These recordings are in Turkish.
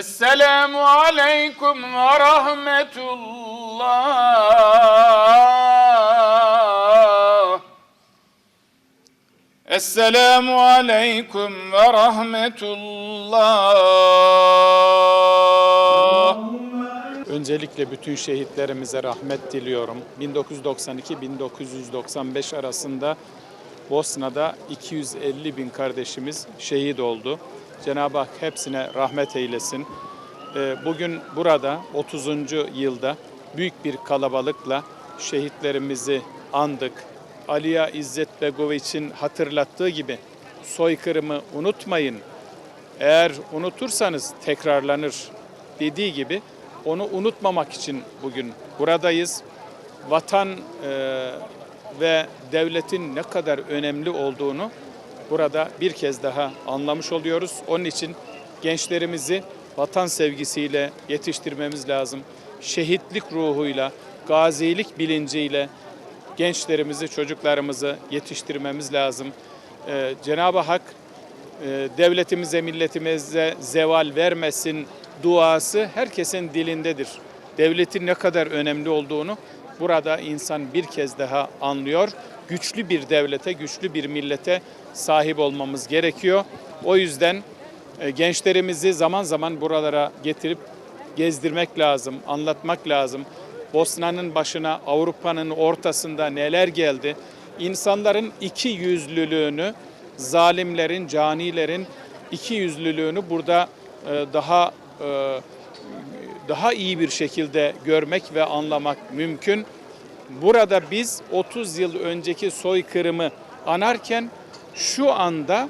Esselamu aleyküm ve rahmetullah. Esselamu aleyküm ve rahmetullah. Öncelikle bütün şehitlerimize rahmet diliyorum. 1992-1995 arasında Bosna'da 250 bin kardeşimiz şehit oldu. Cenab-ı Hak hepsine rahmet eylesin. Ee, Bugün burada 30. yılda büyük bir kalabalıkla şehitlerimizi andık. Aliya İzzet Begoviç'in hatırlattığı gibi soykırımı unutmayın. Eğer unutursanız tekrarlanır dediği gibi onu unutmamak için bugün buradayız. Vatan e, ve devletin ne kadar önemli olduğunu burada bir kez daha anlamış oluyoruz. Onun için gençlerimizi vatan sevgisiyle yetiştirmemiz lazım. Şehitlik ruhuyla, gazilik bilinciyle gençlerimizi, çocuklarımızı yetiştirmemiz lazım. Ee, Cenab-ı Hak e, devletimize, milletimize zeval vermesin duası herkesin dilindedir. Devletin ne kadar önemli olduğunu burada insan bir kez daha anlıyor. Güçlü bir devlete, güçlü bir millete sahip olmamız gerekiyor. O yüzden e, gençlerimizi zaman zaman buralara getirip gezdirmek lazım, anlatmak lazım. Bosna'nın başına Avrupa'nın ortasında neler geldi? İnsanların iki yüzlülüğünü, zalimlerin, canilerin iki yüzlülüğünü burada e, daha e, daha iyi bir şekilde görmek ve anlamak mümkün. Burada biz 30 yıl önceki soykırımı anarken şu anda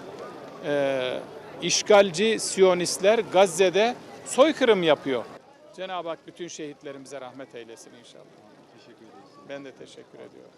e, işgalci Siyonistler Gazze'de soykırım yapıyor. Cenab-ı Hak bütün şehitlerimize rahmet eylesin inşallah. Teşekkür ederiz. Ben de teşekkür ediyorum.